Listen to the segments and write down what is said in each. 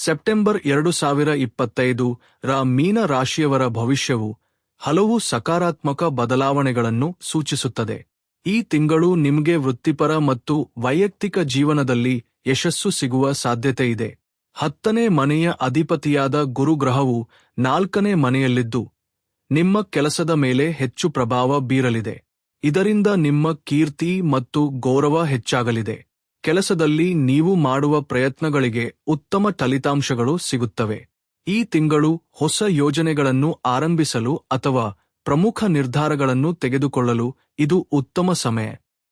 September ಎರಡು ಸಾವಿರ ಇಪ್ಪತ್ತೈದು ರ ಮೀನ ರಾಶಿಯವರ ಭವಿಷ್ಯವು ಹಲವು ಸಕಾರಾತ್ಮಕ ಬದಲಾವಣೆಗಳನ್ನು ಸೂಚಿಸುತ್ತದೆ. ಈ ತಿಂಗಳು ನಿಮಗೆ ವೃತ್ತಿಪರ ಮತ್ತು ವೈಯಕ್ತಿಕ ಜೀವನದಲ್ಲಿ ಯಶಸ್ಸು ಸಿಗುವ ಸಾಧ್ಯತೆಯಿದೆ ಹತ್ತನೇ ಮನೆಯ ಅಧಿಪತಿಯಾದ ಗುರುಗ್ರಹವು ನಾಲ್ಕನೇ ಮನೆಯಲ್ಲಿದ್ದು, ನಿಮ್ಮ ಕೆಲಸದ ಮೇಲೆ ಹೆಚ್ಚು ಪ್ರಭಾವ ಬೀರಲಿದೆ. ಇದರಿಂದ ನಿಮ್ಮ ಕೀರ್ತಿ ಮತ್ತು ಗೌರವ ಹೆಚ್ಚಾಗಲಿದೆ. ಕೆಲಸದಲ್ಲಿ ನೀವು ಮಾಡುವ ಪ್ರಯತ್ನಗಳಿಗೆ ಉತ್ತಮ ಫಲಿತಾಂಶಗಳು ಸಿಗುತ್ತವೆ. ಈ ತಿಂಗಳು ಹೊಸ ಯೋಜನೆಗಳನ್ನು ಆರಂಭಿಸಲು ಅಥವಾ ಪ್ರಮುಖ ನಿರ್ಧಾರಗಳನ್ನು ತೆಗೆದುಕೊಳ್ಳಲು ಇದು ಉತ್ತಮ ಸಮಯ.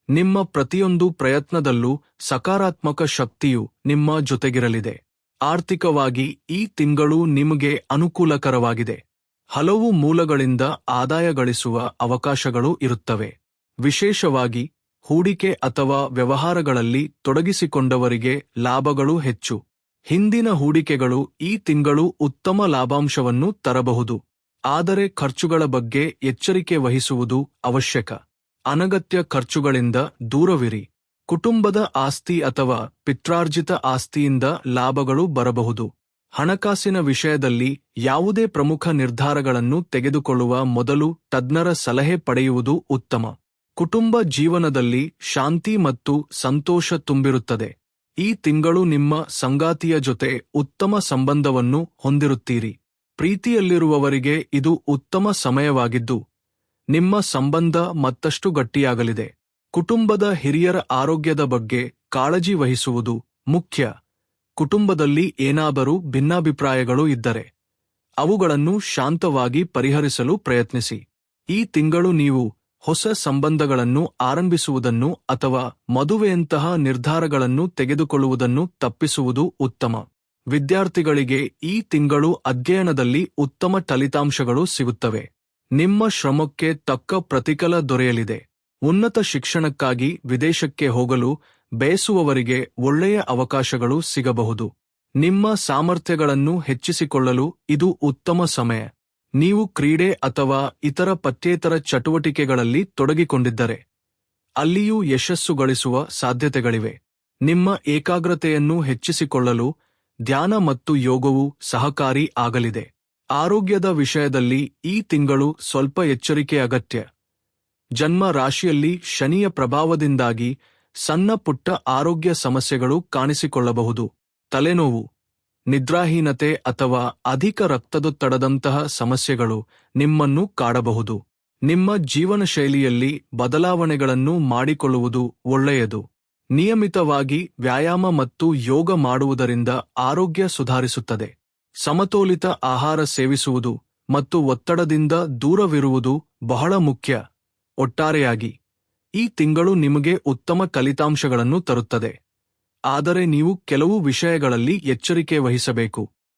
ನಿಮ್ಮ ಪ್ರತಿಯೊಂದು ಪ್ರಯತ್ನದಲ್ಲೂ ಸಕಾರಾತ್ಮಕ ಶಕ್ತಿಯು ನಿಮ್ಮ ಜೊತೆಗಿರಲಿದೆ. ಆರ್ಥಿಕವಾಗಿ ಈ ತಿಂಗಳು ನಿಮಗೆ ಅನುಕೂಲಕರವಾಗಿದೆ. ಹಲವು ಮೂಲಗಳಿಂದ ಆದಾಯ ಗಳಿಸುವ ಅವಕಾಶಗಳು ಇರುತ್ತವೆ. ವಿಶೇಷವಾಗಿ ಹೂಡಿಕೆ ಅಥವಾ ವ್ಯವಹಾರಗಳಲ್ಲಿ ತೊಡಗಿಸಿಕೊಂಡವರಿಗೆ ಲಾಭಗಳು ಹೆಚ್ಚು. ಹಿಂದಿನ ಹೂಡಿಕೆಗಳು ಈ ತಿಂಗಳು ಉತ್ತಮ ಲಾಭಾಂಶವನ್ನು ತರಬಹುದು. ಆದರೆ ಖರ್ಚುಗಳ ಬಗ್ಗೆ ಎಚ್ಚರಿಕೆ ವಹಿಸುವುದು ಅವಶ್ಯಕ. ಅನಗತ್ಯ ಖರ್ಚುಗಳಿಂದ ದೂರವಿರಿ. ಕುಟುಂಬದ ಆಸ್ತಿ ಅಥವಾ ಪಿತ್ರಾರ್ಜಿತ ಆಸ್ತಿಯಿಂದ ಲಾಭಗಳು ಬರಬಹುದು. ಹಣಕಾಸಿನ ವಿಷಯದಲ್ಲಿ ಯಾವುದೇ ಪ್ರಮುಖ ನಿರ್ಧಾರಗಳನ್ನು ತೆಗೆದುಕೊಳ್ಳುವ ಮೊದಲು ತಜ್ಞರ ಸಲಹೆ ಪಡೆಯುವುದು ಉತ್ತಮ. ಕುಟುಂಬ ಜೀವನದಲ್ಲಿ ಶಾಂತಿ ಮತ್ತು ಸಂತೋಷ ತುಂಬಿರುತ್ತದೆ. ಈ ತಿಂಗಳು ನಿಮ್ಮ ಸಂಗಾತಿಯ ಜೊತೆ ಉತ್ತಮ ಸಂಬಂಧವನ್ನು ಹೊಂದಿರುತ್ತೀರಿ. ಪ್ರೀತಿಯಲ್ಲಿರುವವರಿಗೆ ಇದು ಉತ್ತಮ ಸಮಯವಾಗಿದ್ದು, ನಿಮ್ಮ ಸಂಬಂಧ ಮತ್ತಷ್ಟು ಗಟ್ಟಿಯಾಗಲಿದೆ. ಕುಟುಂಬದ ಹಿರಿಯರ ಆರೋಗ್ಯದ ಬಗ್ಗೆ ಕಾಳಜಿ ವಹಿಸುವುದು ಮುಖ್ಯ. ಕುಟುಂಬದಲ್ಲಿ ಏನಾದರೂ ಭಿನ್ನಾಭಿಪ್ರಾಯಗಳು ಇದ್ದರೆ, ಅವುಗಳನ್ನು ಶಾಂತವಾಗಿ ಪರಿಹರಿಸಲು ಪ್ರಯತ್ನಿಸಿ. ಈ ತಿಂಗಳು ನೀವು ಹೊಸ ಸಂಬಂಧಗಳನ್ನು ಆರಂಭಿಸುವುದನ್ನು ಅಥವಾ ಮದುವೆಯಂತಹ ನಿರ್ಧಾರಗಳನ್ನು ತೆಗೆದುಕೊಳ್ಳುವುದನ್ನು ತಪ್ಪಿಸುವುದು ಉತ್ತಮ. ವಿದ್ಯಾರ್ಥಿಗಳಿಗೆ ಈ ತಿಂಗಳು ಅಧ್ಯಯನದಲ್ಲಿ ಉತ್ತಮ ಫಲಿತಾಂಶಗಳು ಸಿಗುತ್ತವೆ. ನಿಮ್ಮ ಶ್ರಮಕ್ಕೆ ತಕ್ಕ ಪ್ರತಿಫಲ ದೊರೆಯಲಿದೆ. ಉನ್ನತ ಶಿಕ್ಷಣಕ್ಕಾಗಿ ವಿದೇಶಕ್ಕೆ ಹೋಗಲು ಬಯಸುವವರಿಗೆ ಒಳ್ಳೆಯ ಅವಕಾಶಗಳು ಸಿಗಬಹುದು. ನಿಮ್ಮ ಸಾಮರ್ಥ್ಯಗಳನ್ನು ಹೆಚ್ಚಿಸಿಕೊಳ್ಳಲು ಇದು ಉತ್ತಮ ಸಮಯ. ನೀವು ಕ್ರೀಡೆ ಅಥವಾ ಇತರ ಪಠ್ಯೇತರ ಚಟುವಟಿಕೆಗಳಲ್ಲಿ ತೊಡಗಿಕೊಂಡಿದ್ದರೆ, ಅಲ್ಲಿಯೂ ಯಶಸ್ಸು ಗಳಿಸುವ ಸಾಧ್ಯತೆಗಳಿವೆ. ನಿಮ್ಮ ಏಕಾಗ್ರತೆಯನ್ನು ಹೆಚ್ಚಿಸಿಕೊಳ್ಳಲು ಧ್ಯಾನ ಮತ್ತು ಯೋಗವು ಸಹಕಾರಿ ಆಗಲಿದೆ. ಆರೋಗ್ಯದ ವಿಷಯದಲ್ಲಿ ಈ ತಿಂಗಳು ಸ್ವಲ್ಪ ಎಚ್ಚರಿಕೆ ಅಗತ್ಯ. ಜನ್ಮ ರಾಶಿಯಲ್ಲಿ ಶನಿಯ ಪ್ರಭಾವದಿಂದಾಗಿ ಸಣ್ಣ ಪುಟ್ಟ ಆರೋಗ್ಯ ಸಮಸ್ಯೆಗಳು ಕಾಣಿಸಿಕೊಳ್ಳಬಹುದು. ತಲೆನೋವು ನಿದ್ರಾಹೀನತೆ ಅಥವಾ ಅಧಿಕ ರಕ್ತದೊತ್ತಡದಂತಹ ಸಮಸ್ಯೆಗಳು ನಿಮ್ಮನ್ನು ಕಾಡಬಹುದು. ನಿಮ್ಮ ಜೀವನ ಶೈಲಿಯಲ್ಲಿ ಬದಲಾವಣೆಗಳನ್ನು ಮಾಡಿಕೊಳ್ಳುವುದು ಒಳ್ಳೆಯದು. ನಿಯಮಿತವಾಗಿ ವ್ಯಾಯಾಮ ಮತ್ತು ಯೋಗ ಮಾಡುವುದರಿಂದ ಆರೋಗ್ಯ ಸುಧಾರಿಸುತ್ತದೆ. ಸಮತೋಲಿತ ಆಹಾರ ಸೇವಿಸುವುದು ಮತ್ತು ಒತ್ತಡದಿಂದ ದೂರವಿರುವುದು ಬಹಳ ಮುಖ್ಯ. ಒಟ್ಟಾರೆಯಾಗಿ, ಈ ತಿಂಗಳು ನಿಮಗೆ ಉತ್ತಮ ಫಲಿತಾಂಶಗಳನ್ನು ತರುತ್ತದೆ. ಆದರೆ ನೀವು ಕೆಲವು ವಿಷಯಗಳಲ್ಲಿ ಎಚ್ಚರಿಕೆ ವಹಿಸಬೇಕು.